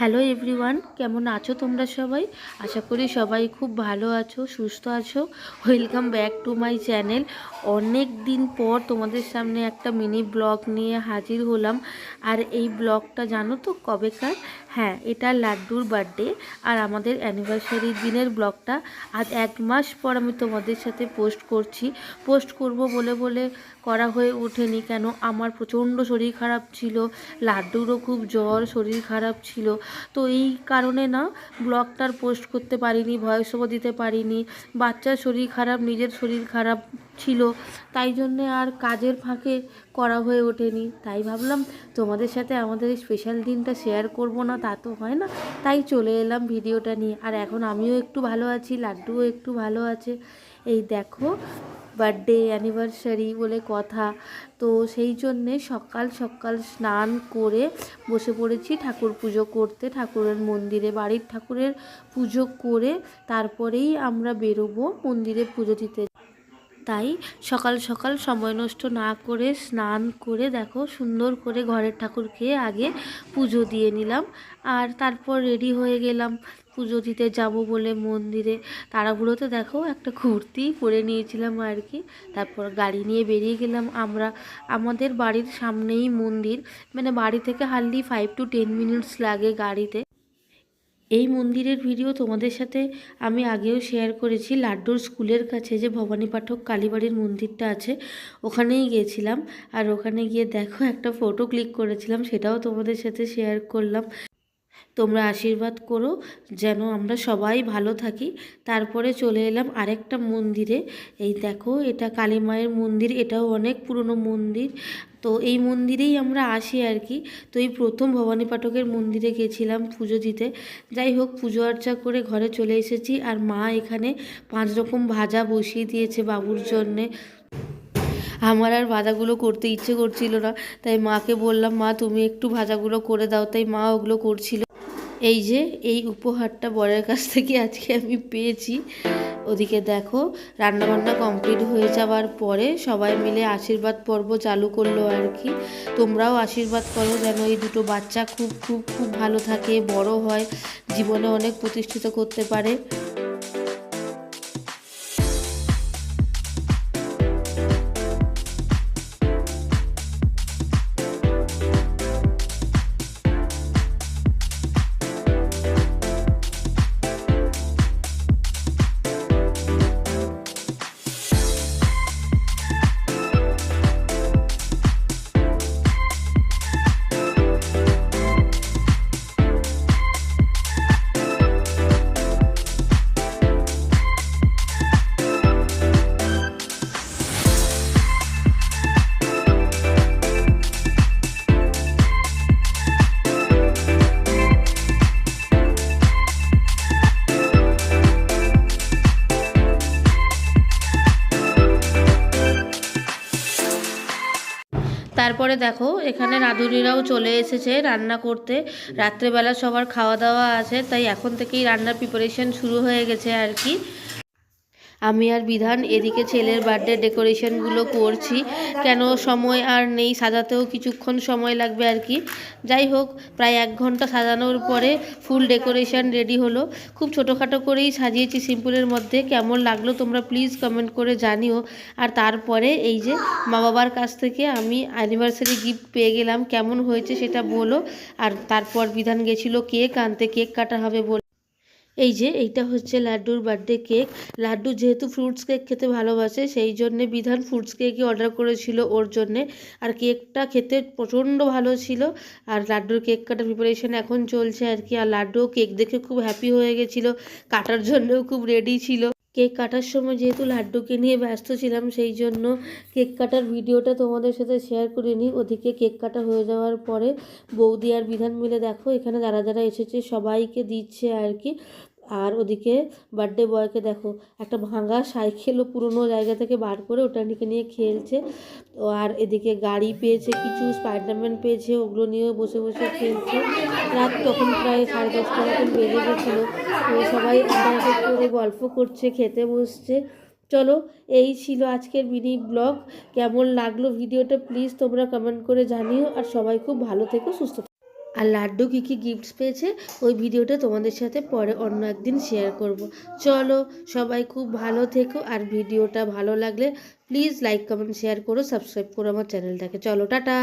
Hello everyone, কেমন আছো তোমরা সবাই? আশা করি সবাই খুব ভালো আছো, সুস্থ আছো। Welcome back to my channel অনেক দিন পর তোমাদের সামনে একটা মিনি ব্লগ নিয়ে হাজির হলাম। আর এই ব্লগটা জানো তো কবেকার? হ্যাঁ এটা লাড্ডুর বার্থডে আর আমাদের অ্যানিভার্সারির দিনের ব্লগটা আজ এক মাস পর আমি তোমাদের সাথে পোস্ট করছি। পোস্ট করব বলে বলে করা হয়ে ওঠেনি কেন? আমার প্রচণ্ড শরীর খারাপ ছিল, লাড্ডুরও খুব জ্বর, শরীর খারাপ ছিল। তো এই কারণে না ব্লগটার পোস্ট করতে পারিনি ভয়েস ওভার দিতে পারিনি। বাচ্চার শরীর খারাপ, নিজের শরীর খারাপ ছিল। তাই জন্যে আর কাজের ফাঁকে করা হয়ে ওঠেনি। তাই ভাবলাম, তোমাদের সাথে আমাদের স্পেশাল দিনটা শেয়ার করব না, তা তো হয় না। তাই চলে এলাম ভিডিওটা নিয়ে। আর এখন আমিও একটু ভালো আছি, লাড্ডুও একটু ভালো আছে। এই দেখো বার্থডে অ্যানিভার্সারি বলে কথা। তো সেই জন্যে সকাল সকাল স্নান করে বসে পড়েছি ঠাকুর পুজো করতে, ঠাকুরের মন্দিরে, বাড়ির ঠাকুরের পুজো করে তারপরেই আমরা বেরোবো মন্দিরে পুজো দিতে। তাই সকাল সকাল সময় নষ্ট না করে স্নান করে, দেখো, সুন্দর করে ঘরের ঠাকুরকে আগে পুজো দিয়ে নিলাম। আর তারপর রেডি হয়ে গেলাম পুজো দিতে যাব বলে মন্দিরে। তাড়াহুড়োতে দেখো, একটা কুর্তি পরে নিয়েছিলাম আর কি। তারপর গাড়ি নিয়ে বেরিয়ে গেলাম আমরা। আমাদের বাড়ির সামনেই মন্দির। মানে বাড়ি থেকে hardly five to ten minutes লাগে গাড়িতে। এই মন্দিরের ভিডিও তোমাদের সাথে আমি আগেও শেয়ার করেছি। লাড্ডুর স্কুলের কাছে যে ভবানী পাঠক কালীবাড়ির মন্দিরটা আছে, ওখানেই গিয়েছিলাম। আর ওখানে গিয়ে দেখো একটা ফটো ক্লিক করেছিলাম, সেটাও তোমাদের সাথে শেয়ার করলাম। তোমরা আশীর্বাদ করো, যেন আমরা সবাই ভালো থাকি। তারপরে চলে এলাম আরেকটা মন্দিরে। এই দেখো, এটা কালী মায়ের মন্দির, এটাও অনেক পুরনো মন্দির। তো এই মন্দিরেই আমরা আসি আর কি। তো এই প্রথম ভবানী পাঠকের মন্দিরে গেছিলাম পুজো দিতে। যাই হোক, পুজো আর্চা করে ঘরে চলে এসেছি আর মা এখানে পাঁচ রকম ভাজা বসিয়ে দিয়েছে বাবুর জন্যে। আমার আর ভাজাগুলো করতে ইচ্ছে করছিল না, তাই মাকে বললাম, মা, তুমি একটু ভাজাগুলো করে দাও। তাই মা ওগুলো করছিল। এই যে, এই উপহারটা বরের কাছ থেকে আজকে আমি পেয়েছি। ওদিকে দেখো, রান্নাবান্না কমপ্লিট হয়ে যাওয়ার পরে সবাই মিলে আশীর্বাদ পর্ব চালু করল আর কি। তোমরাও আশীর্বাদ করো যেন এই দুটো বাচ্চা খুব খুব খুব ভালো থাকে, বড় হয়, জীবনে অনেক প্রতিষ্ঠিত করতে পারে। তারপরে দেখো, এখানে রাঁধুনিরাও চলে এসেছে রান্না করতে। রাত্রেবেলা সবার খাওয়া দাওয়া আছে, তাই এখন থেকেই রান্নার প্রিপারেশন শুরু হয়ে গেছে আর কি। আমি আর বিধান এদিকে ছেলের বার্থডে ডেকোরেশনগুলো করছি। কেন সময় আর নেই সাজাতেও কিছুক্ষণ সময় লাগবে আর কি। যাই হোক, প্রায় এক ঘণ্টা সাজানোর পরে ফুল ডেকোরেশন রেডি হলো। খুব ছোটোখাটো করেই সাজিয়েছি সিম্পলের মধ্যে। কেমন লাগল তোমরা প্লিজ কমেন্ট করে জানিও। আর তারপরে এই যে মা বাবার কাছ থেকে আমি অ্যানিভার্সারি গিফট পেয়ে গেলাম। কেমন হয়েছে সেটা বলো। আর তারপর বিধান গেছিল কেক আনতে কেক কাটা হবে বলে। এই যে, এইটা হচ্ছে লাড্ডুর বার্থডে কেক লাড্ডু যেহেতু ফ্রুটস কেক খেতে ভালোবাসে, সেই জন্যে বিধান ফ্রুটস কেকই অর্ডার করেছিল ওর জন্যে। আর কেকটা খেতে প্রচণ্ড ভালো ছিল। আর লাড্ডুর কেক কাটার প্রিপারেশন এখন চলছে আর কি। আর লাড্ডুও কেক দেখে খুব হ্যাপি হয়ে গেছিল। কাটার জন্যও খুব রেডি ছিল। কেক কাটার সময় যেহেতু লাড্ডুকে নিয়ে ব্যস্ত ছিলাম, সেই জন্য কেক কাটার ভিডিওটা তোমাদের সাথে শেয়ার করিনি ওদিকে কেক কাটা হয়ে যাওয়ার পরে বৌদি আর বিধান মিলে দেখো, এখানে যারা যারা এসেছে সবাইকে দিচ্ছে আর কি। আর ওদিকে বার্থডে বয়কে দেখো, একটা ভাঙা সাইকেলও পুরনো জায়গা থেকে বার করে ওটা নিয়ে নিয়ে খেলছে। ও আর এদিকে গাড়ি পেয়েছে, কিছু স্পাইডারম্যান পেয়েছে, ওগুলো নিয়েও বসে বসে খেলছে। রাত তখন প্রায় সাড়ে দশটা মতন বেজে গেছিল। তো সবাই করে গল্প করছে, খেতে বসছে। চলো, এই ছিল আজকের মিনি ব্লগ কেমন লাগল ভিডিওটা প্লিজ তোমরা কমেন্ট করে জানিও। আর সবাই খুব ভালো থেকো, সুস্থ। আর লাড্ডু কী কী গিফটস পেয়েছে, ওই ভিডিওটা তোমাদের সাথে পরে অন্য একদিন শেয়ার করব। চলো সবাই খুব ভালো থেকো আর ভিডিওটা ভালো লাগলে প্লিজ লাইক কমেন্ট শেয়ার করো সাবস্ক্রাইব করো আমার চ্যানেলটাকে চলো, টাটা!